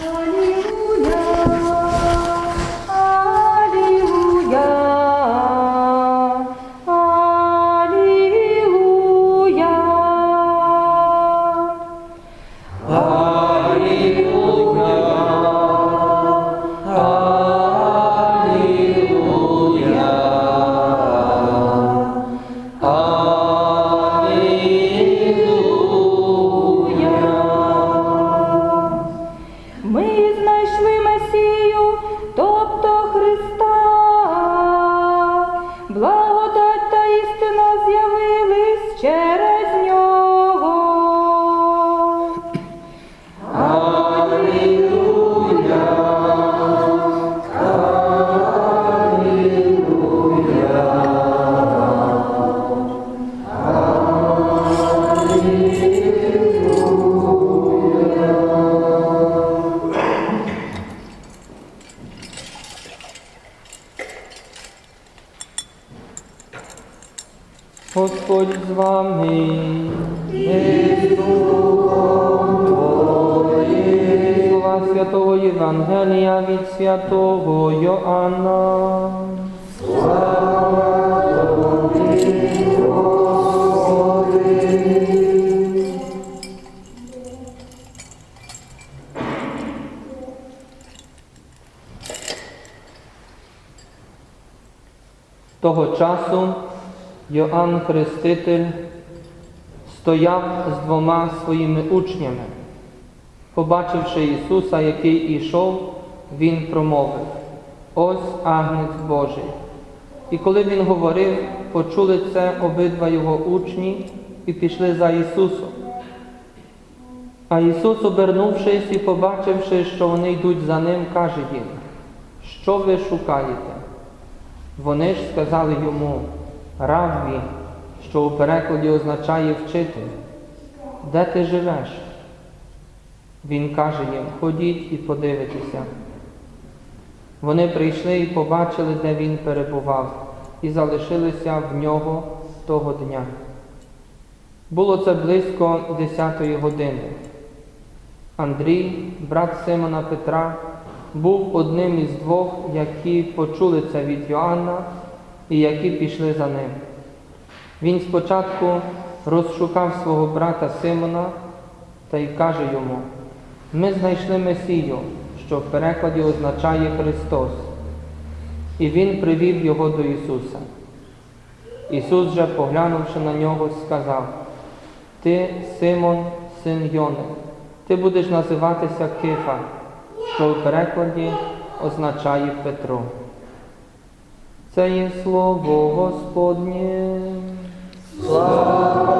Oh, Слова Святого Євангелія від Святого Йоанна. Того часу Йоанн Хреститель стояв з двома своїми учнями. Побачивши Ісуса, який ішов, Він промовив Ось агнець Божий. І коли він говорив, почули це обидва його учні і пішли за Ісусом. А Ісус, обернувшись і побачивши, що вони йдуть за ним, каже їм, що ви шукаєте? Вони ж сказали йому, Равві, що у перекладі означає вчитель, де ти живеш? Він каже їм, ходіть і подивитеся. Вони прийшли і побачили, де він перебував, і залишилися в нього того дня. Було це близько десятої години. Андрій, брат Симона Петра, був одним із двох, які почули це від Йоанна і які пішли за ним. Він спочатку розшукав свого брата Симона та й каже йому, ми знайшли Месію, що в перекладі означає Христос. І він привів його до Ісуса. Ісус же, поглянувши на нього, сказав, Ти, Симон, син Йони, ти будеш називатися Кифа, що в перекладі означає Петро. Це є слово Господнє. Нехай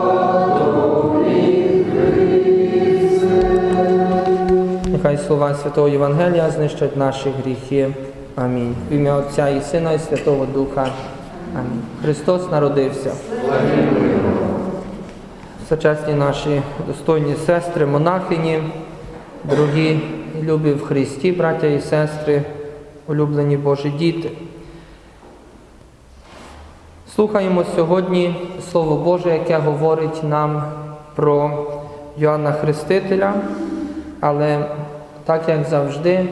слова Святого Євангелія знищать наші гріхи. Амінь. В ім'я Отця і Сина, і Святого Духа. Амінь. Христос народився. Сучасні наші достойні сестри, монахині, дорогі любі в Христі, браття і сестри, улюблені Божі діти. Слухаємо сьогодні Слово Боже, яке говорить нам про Йоанна Хрестителя, але так як завжди,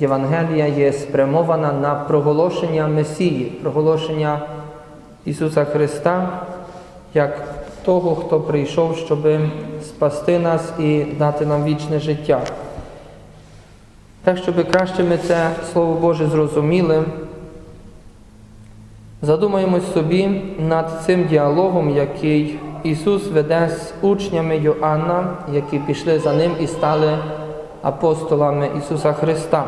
Євангелія є спрямована на проголошення Месії, проголошення Ісуса Христа як того, хто прийшов, щоб спасти нас і дати нам вічне життя. Так, щоб краще ми це Слово Боже зрозуміли, задумаємось собі над цим діалогом, який Ісус веде з учнями Йоанна, які пішли за ним і стали апостолами Ісуса Христа.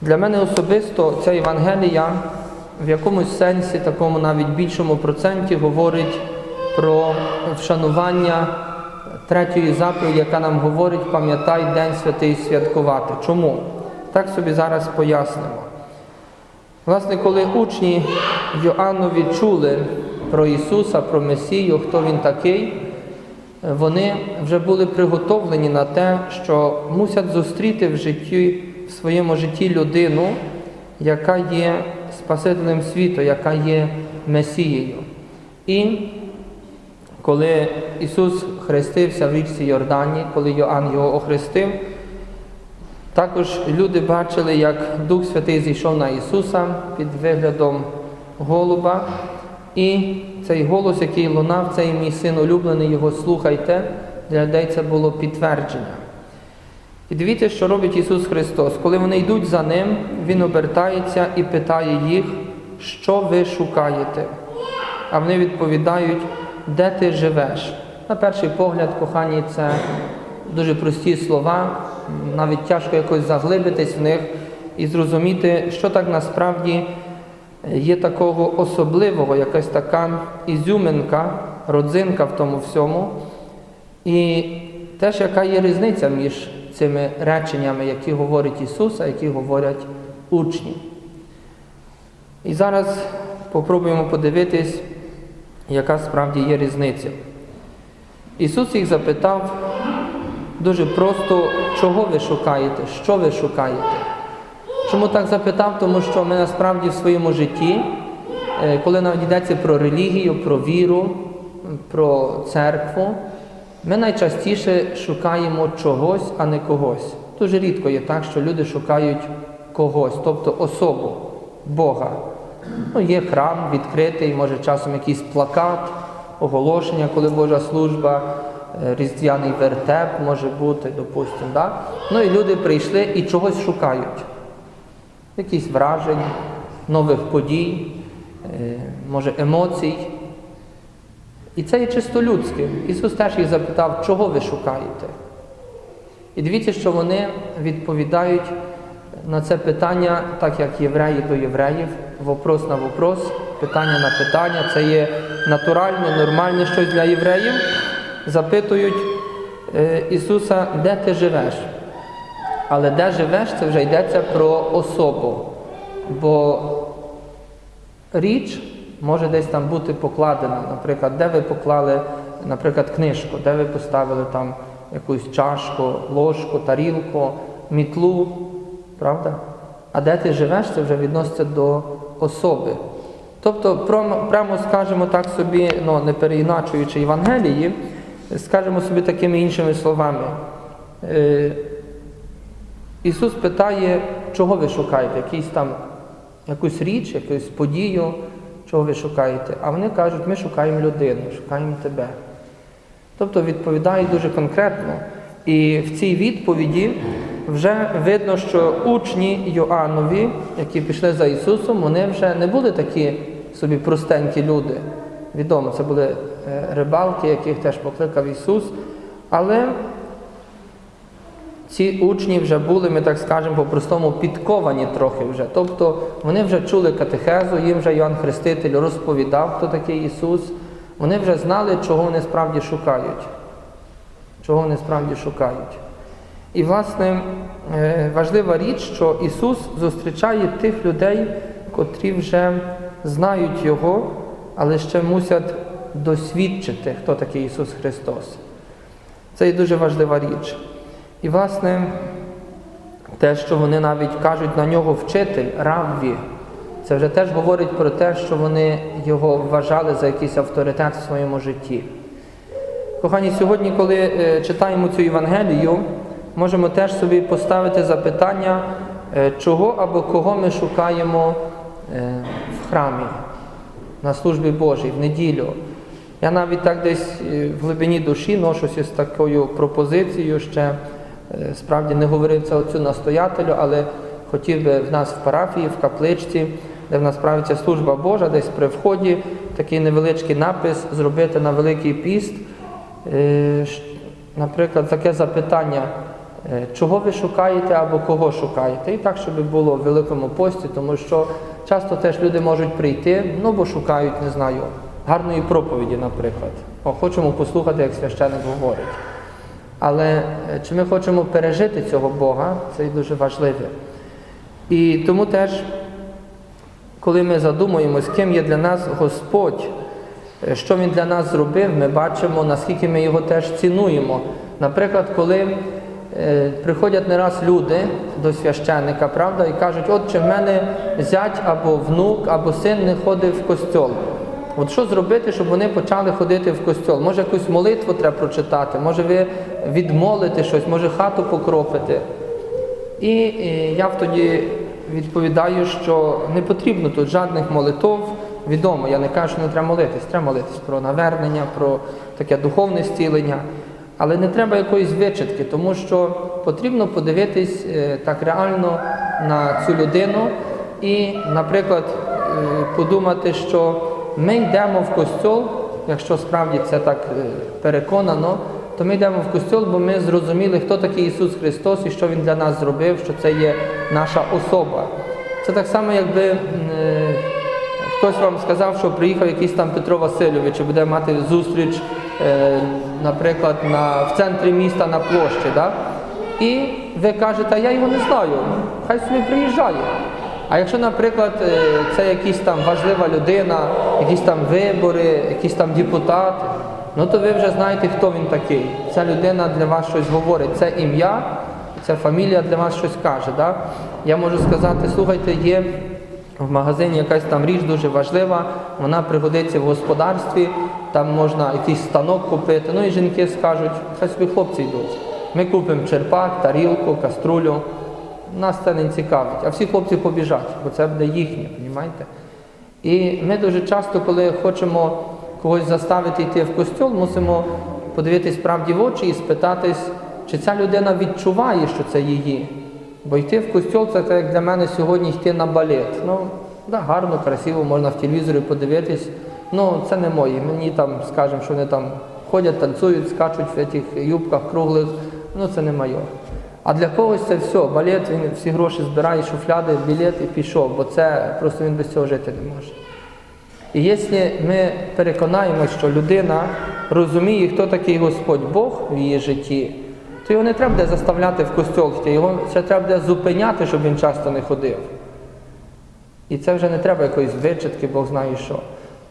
Для мене особисто ця Євангелія в якомусь сенсі, такому навіть більшому проценті, говорить про вшанування третьої заповіді, яка нам говорить, пам'ятай День святий святкувати. Чому? Так собі зараз пояснимо. Власне, коли учні Йоаннові чули про Ісуса, про Месію, хто Він такий, вони вже були приготовлені на те, що мусять зустріти в житті, в своєму житті людину, яка є Спасителем світу, яка є Месією. І коли Ісус хрестився в річці Йордані, коли Йоанн його охрестив, також люди бачили, як Дух Святий зійшов на Ісуса під виглядом голуба, і цей голос, який лунав, цей мій син улюблений, його слухайте, для людей це було підтвердження. І дивіться, що робить Ісус Христос. Коли вони йдуть за Ним, Він обертається і питає їх, що ви шукаєте. А вони відповідають, де ти живеш. На перший погляд, кохані, це дуже прості слова, навіть тяжко якось заглибитись в них і зрозуміти, що так насправді є такого особливого, якась така ізюминка, родзинка в тому всьому. І теж яка є різниця між цими реченнями, які говорить Ісус, а які говорять учні. І зараз попробуємо подивитись, яка справді є різниця. Ісус їх запитав дуже просто, чого ви шукаєте, що ви шукаєте. Чому так запитав? Тому що ми насправді в своєму житті, е, коли навіть йдеться про релігію, про віру, про церкву, ми найчастіше шукаємо чогось, а не когось. Дуже рідко є так, що люди шукають когось, тобто особу Бога. Ну, є храм відкритий, може часом якийсь плакат, оголошення, коли Божа служба, е, різдвяний вертеп може бути, допустимо. Да? Ну і люди прийшли і чогось шукають. Якісь вражень, нових подій, може емоцій. І це є чисто людське. Ісус теж їх запитав, чого ви шукаєте? І дивіться, що вони відповідають на це питання, так як євреї до євреїв, вопрос на вопрос, питання на питання. Це є натуральне, нормальне щось для євреїв. Запитують Ісуса, де ти живеш? Але де живеш, це вже йдеться про особу. Бо річ може десь там бути покладена. Наприклад, де ви поклали, наприклад, книжку, де ви поставили там якусь чашку, ложку, тарілку, мітлу, правда? А де ти живеш, це вже відноситься до особи. Тобто, прямо, скажемо так собі, ну, не переіначуючи Євангелії, скажемо собі такими іншими словами. Ісус питає, чого ви шукаєте, якийсь там, якусь річ, якусь подію, чого ви шукаєте. А вони кажуть, ми шукаємо людину, шукаємо тебе. Тобто відповідають дуже конкретно. І в цій відповіді вже видно, що учні Йоаннові, які пішли за Ісусом, вони вже не були такі собі простенькі люди. Відомо, це були е, рибалки, яких теж покликав Ісус. Але ці учні вже були, ми так скажемо, по-простому підковані трохи вже. Тобто вони вже чули катехезу, їм вже Йоанн Хреститель розповідав, хто такий Ісус. Вони вже знали, чого вони справді шукають. Чого вони справді шукають. І, власне, е, важлива річ, що Ісус зустрічає тих людей, котрі вже знають Його, але ще мусять досвідчити, хто такий Ісус Христос. Це є дуже важлива річ. І, власне, те, що вони навіть кажуть на нього вчитель, равві, це вже теж говорить про те, що вони його вважали за якийсь авторитет в своєму житті. Кохані, сьогодні, коли е, читаємо цю Євангелію, можемо теж собі поставити запитання, е, чого або кого ми шукаємо е, в храмі, на службі Божій, в неділю. Я навіть так десь в глибині душі ношуся з такою пропозицією, ще справді не говорив це оцю настоятелю, але хотів би в нас в парафії, в капличці, де в нас правиться служба Божа, десь при вході такий невеличкий напис зробити на Великий піст. Е, Наприклад, таке запитання, е, чого ви шукаєте або кого шукаєте. І так, щоб було в Великому пості, тому що часто теж люди можуть прийти, ну бо шукають, не знаю, гарної проповіді, наприклад. О, хочемо послухати, як священик говорить. Але е, чи ми хочемо пережити цього Бога, це і дуже важливе. І тому теж, коли ми задумуємось, ким є для нас Господь, е, що Він для нас зробив, ми бачимо, наскільки ми його теж цінуємо. Наприклад, коли е, приходять не раз люди до священника, правда, і кажуть, от чи в мене зять або внук, або син не ходив в костьол. От що зробити, щоб вони почали ходити в костьол? Може якусь молитву треба прочитати, може ви відмолити щось, може хату покропити. І, е, я тоді відповідаю, що не потрібно тут жодних молитов. Відомо, я не кажу, що не треба молитись, треба молитись про навернення, про таке духовне зцілення. Але не треба якоїсь вичитки, тому що потрібно подивитись е, так реально на цю людину і, наприклад, е, подумати, що ми йдемо в костьол, якщо справді це так е, переконано, то ми йдемо в костьол, бо ми зрозуміли, хто такий Ісус Христос і що Він для нас зробив, що це є наша особа. Це так само, якби е, хтось вам сказав, що приїхав якийсь там Петро Васильович і буде мати зустріч, е, наприклад, на, в центрі міста на площі. Да? І ви кажете, а я його не знаю, хай собі приїжджає. А якщо, наприклад, е, це якась там важлива людина, якісь там вибори, якийсь там депутат, ну то ви вже знаєте, хто він такий. Ця людина для вас щось говорить, це ім'я, ця фамілія для вас щось каже. Да? Я можу сказати, слухайте, є в магазині якась там річ дуже важлива, вона пригодиться в господарстві, там можна якийсь станок купити. Ну і жінки скажуть, хай собі хлопці йдуть. Ми купимо черпак, тарілку, каструлю. Нас це не цікавить, а всі хлопці побіжать, бо це буде їхнє, розумієте? І ми дуже часто, коли хочемо когось заставити йти в костьол, мусимо подивитись правді в очі і спитатись, чи ця людина відчуває, що це її. Бо йти в костьол це так, як для мене сьогодні йти на балет. Ну, да, гарно, красиво, можна в телевізорі подивитись. Ну, це не моє. Мені там, скажемо, що вони там ходять, танцюють, скачуть в цих юбках круглих. Ну, це не моє. А для когось це все. Балет, він всі гроші збирає, шуфляди, білет і пішов, бо це просто він без цього жити не може. І якщо ми переконаємося, що людина розуміє, хто такий Господь Бог в її житті, то його не треба буде заставляти в костьол його ще треба буде зупиняти, щоб він часто не ходив. І це вже не треба якоїсь вичитки, Бог знає що.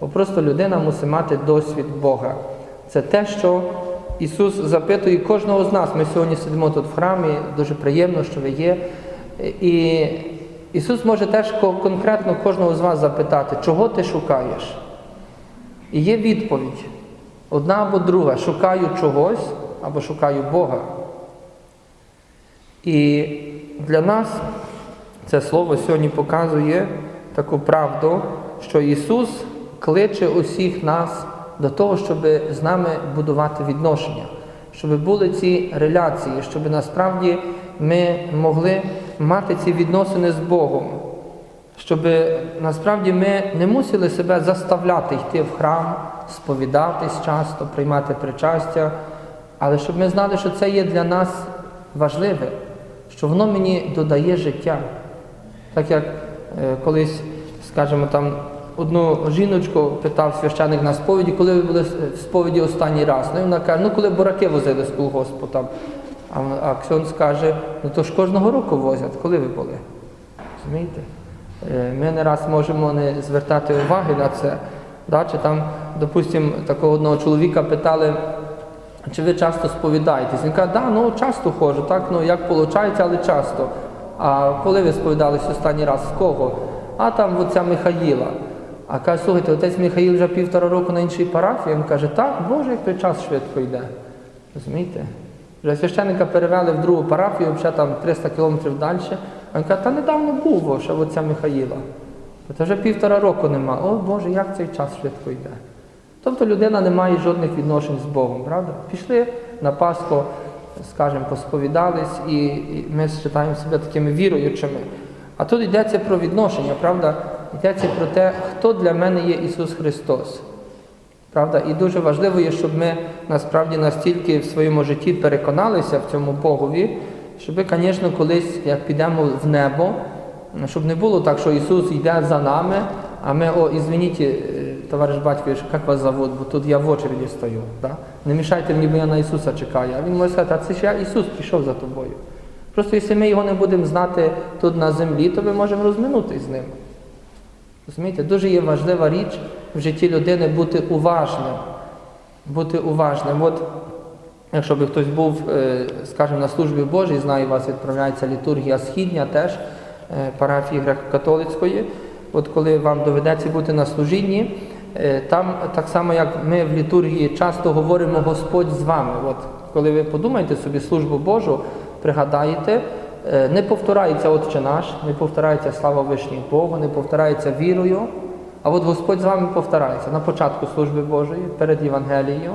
Бо просто людина мусить мати досвід Бога. Це те, що Ісус запитує кожного з нас. Ми сьогодні сидимо тут в храмі, дуже приємно, що ви є. І Ісус може теж конкретно кожного з вас запитати, чого ти шукаєш? І є відповідь. Одна або друга. Шукаю чогось або шукаю Бога. І для нас це слово сьогодні показує таку правду, що Ісус кличе усіх нас до того, щоб з нами будувати відношення, щоб були ці реляції, щоб насправді ми могли мати ці відносини з Богом, щоб насправді ми не мусили себе заставляти йти в храм, сповідатись часто, приймати причастя, але щоб ми знали, що це є для нас важливе, що воно мені додає життя. Так як е, колись, скажімо, там одну жіночку питав священик на сповіді, коли ви були в сповіді останній раз. Ну, і вона каже, ну коли бураки возили з колгоспу там. А, а Ксьон скаже, ну то ж кожного року возять, коли ви були? Розумієте? Е, Ми не раз можемо не звертати уваги на це. Да? Чи там, допустимо, такого одного чоловіка питали, чи ви часто сповідаєтесь? Він каже, да, ну часто ходжу, так, ну як виходить, але часто. А коли ви сповідались останній раз в кого? А там оця Михаїла. А каже, слухайте, отець Михаїл вже півтора року на іншій парафії. Він каже, так, Боже, як той час швидко йде. Розумієте? Вже священника перевели в другу парафію, вже там 300 кілометрів далі. А він каже, та недавно був ще оця Михаїла. Це вже півтора року нема. О Боже, як цей час швидко йде. Тобто людина не має жодних відношень з Богом, правда? Пішли на Пасху, скажімо, посповідались, і ми вважаємо себе такими віруючими. А тут йдеться про відношення, правда? Йдеться про те, хто для мене є Ісус Христос. Правда? І дуже важливо є, щоб ми насправді настільки в своєму житті переконалися в цьому Богові, щоб, звісно, колись, як підемо в небо, щоб не було так, що Ісус йде за нами, а ми, о, ізвиніть, е, товариш батько, як вас зовут, бо тут я в очереді стою. Да? Не мішайте мені, бо я на Ісуса чекаю. А Він може сказати, а це ж я Ісус прийшов за тобою. Просто якщо ми його не будемо знати тут на землі, то ми можемо розминутися з ним. Розумієте, дуже є важлива річ в житті людини бути уважним. Бути уважним. От, якщо би хтось був, е, скажімо, на службі Божій, знаю, у вас відправляється літургія східня теж е, парафії греко-католицької. От коли вам доведеться бути на служінні, е, там так само, як ми в літургії часто говоримо Господь з вами. От коли ви подумаєте собі службу Божу, пригадаєте, не повторяється Отче наш, не повторяється слава вишній Богу, не повторяється вірою. А от Господь з вами повторяється на початку служби Божої, перед Євангелією.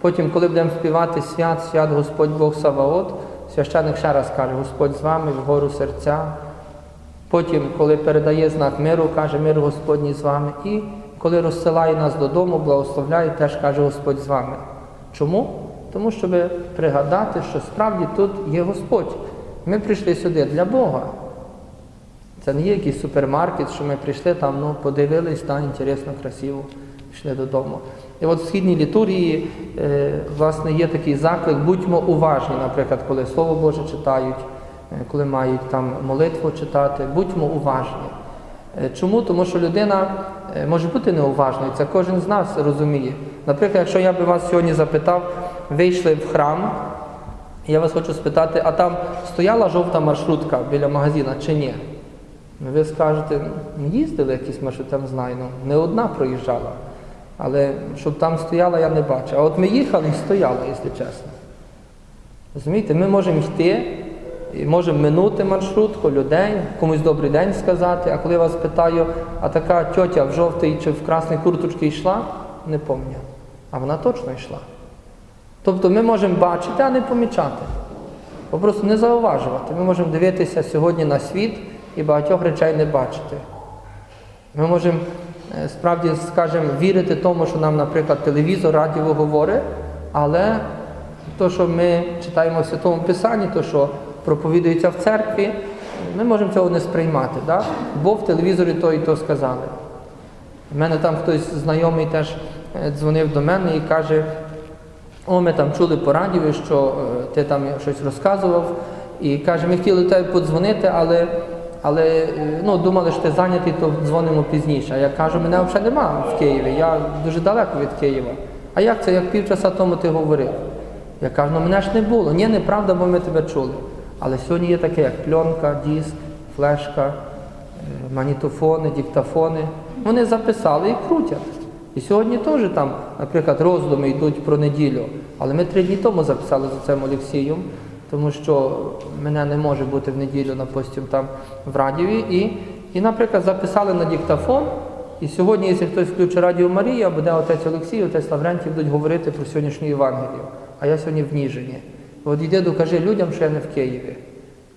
Потім, коли будемо співати свят, свят Господь Бог Саваот, священник ще раз каже, Господь з вами, вгору серця. Потім, коли передає знак миру, каже мир Господній з вами. І коли розсилає нас додому, благословляє, теж каже Господь з вами. Чому? Тому щоб пригадати, що справді тут є Господь. Ми прийшли сюди для Бога. Це не є якийсь супермаркет, що ми прийшли там, ну, подивились, так, інтересно, красиво, пішли додому. І от в східній літургії, е, власне, є такий заклик, будьмо уважні, наприклад, коли Слово Боже читають, е, коли мають там молитву читати, будьмо уважні. Е, Чому? Тому що людина е, може бути неуважною, це кожен з нас розуміє. Наприклад, якщо я би вас сьогодні запитав, вийшли в храм, я вас хочу спитати, а там стояла жовта маршрутка біля магазина чи ні? Ви скажете, ну, їздили якісь маршрути, там знаю, ну, не одна проїжджала. Але щоб там стояла, я не бачу. А от ми їхали і стояла, якщо чесно. Розумієте, ми можемо йти, і можемо минути маршрутку, людей, комусь добрий день сказати, а коли я вас питаю, а така тьотя в жовтій чи в красній курточці йшла, не пам'ятаю. А вона точно йшла. Тобто ми можемо бачити, а не помічати. Бо просто не зауважувати. Ми можемо дивитися сьогодні на світ і багатьох речей не бачити. Ми можемо е, справді, скажімо, вірити тому, що нам, наприклад, телевізор, радіо говорить, але то, що ми читаємо в Святому Писанні, то, що проповідується в церкві, ми можемо цього не сприймати. Да? Бо в телевізорі то і то сказали. У мене там хтось знайомий теж е, дзвонив до мене і каже, о, ми там чули по радіо, що е, ти там щось розказував, і каже, ми хотіли тебе подзвонити, але, але е, ну, думали, що ти зайнятий, то дзвонимо пізніше. А я кажу, мене взагалі нема в Києві, я дуже далеко від Києва. А як це, як півчаса тому ти говорив? Я кажу, ну мене ж не було. Ні, неправда, бо ми тебе чули. Але сьогодні є таке, як пленка, диск, флешка, е, магнітофони, диктофони. Вони записали і крутять. І сьогодні теж там, наприклад, роздуми йдуть про неділю. Але ми три дні тому записали за цим Олексієм, тому що мене не може бути в неділю, допустим, там в радіові. І, і, наприклад, записали на диктофон. І сьогодні, якщо хтось включить Радіо Марія, буде отець Олексій, отець Лаврентій будуть говорити про сьогоднішню Євангелію. А я сьогодні в Ніжині. От йди докажи людям, що я не в Києві.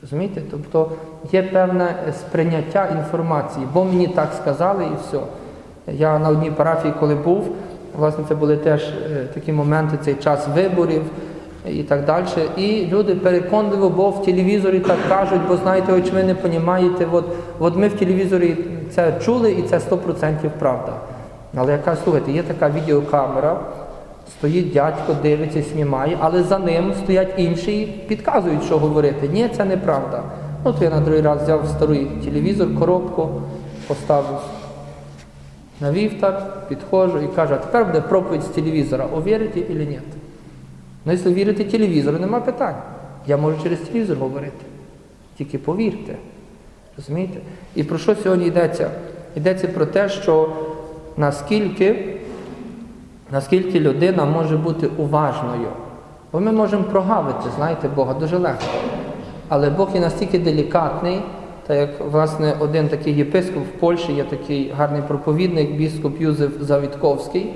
Розумієте? Тобто є певне сприйняття інформації, бо мені так сказали і все. Я на одній парафії, коли був, власне, це були теж е, такі моменти, цей час виборів і так далі. І люди переконливо, бо в телевізорі так кажуть, бо знаєте, ой, ви не розумієте, от, от ми в телевізорі це чули і це 100% правда. Але я кажу, слухайте, є така відеокамера, стоїть дядько, дивиться, знімає, але за ним стоять інші і підказують, що говорити. Ні, це неправда. Ну, то я на другий раз взяв старий телевізор, коробку, поставив навів так, підходжу і кажу, а тепер буде проповідь з телевізора, о вірите чи ні? Ну, якщо вірите телевізору, нема питань. Я можу через телевізор говорити. Тільки повірте. Розумієте? І про що сьогодні йдеться? Йдеться про те, що наскільки, наскільки людина може бути уважною. Бо ми можемо прогавити, знаєте, Бога дуже легко. Але Бог є настільки делікатний, та як власне один такий єпископ в Польщі, є такий гарний проповідник, біскоп Юзеф Завітковський.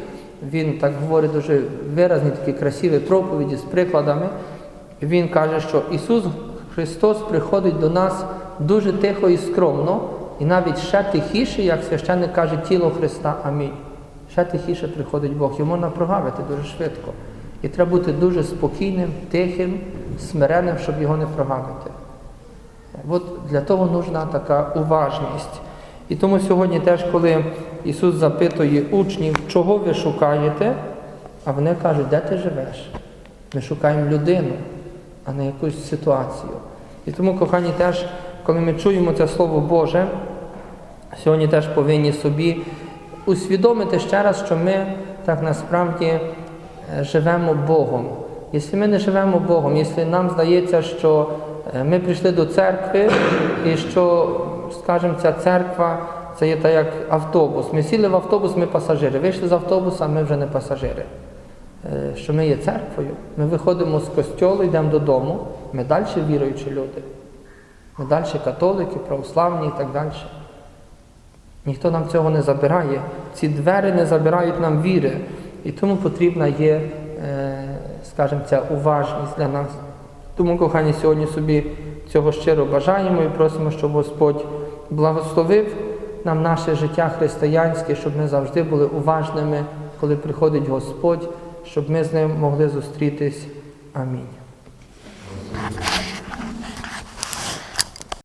Він так говорить дуже виразні, такі красиві проповіді з прикладами. Він каже, що Ісус Христос приходить до нас дуже тихо і скромно, і навіть ще тихіше, як священник каже, тіло Христа. Амінь. Ще тихіше приходить Бог. Його можна прогавити дуже швидко. І треба бути дуже спокійним, тихим, смиренним, щоб його не прогавити. От для того нужна така уважність. І тому сьогодні теж, коли Ісус запитує учнів, чого ви шукаєте, а вони кажуть, де ти живеш? Ми шукаємо людину, а не якусь ситуацію. І тому, кохані, теж, коли ми чуємо це Слово Боже, сьогодні теж повинні собі усвідомити ще раз, що ми так насправді е, живемо Богом. Якщо ми не живемо Богом, якщо нам здається, що ми прийшли до церкви і що, скажімо, ця церква це є так як автобус. Ми сіли в автобус, ми пасажири. Вийшли з автобуса, ми вже не пасажири. Е, Що ми є церквою. Ми виходимо з костьолу, йдемо додому. Ми далі віруючі люди. Ми далі католики, православні і так далі. Ніхто нам цього не забирає. Ці двері не забирають нам віри. І тому потрібна є, е, скажімо, ця уважність для нас. Тому, кохані, сьогодні собі цього щиро бажаємо і просимо, щоб Господь благословив нам наше життя християнське, щоб ми завжди були уважними, коли приходить Господь, щоб ми з ним могли зустрітись. Амінь.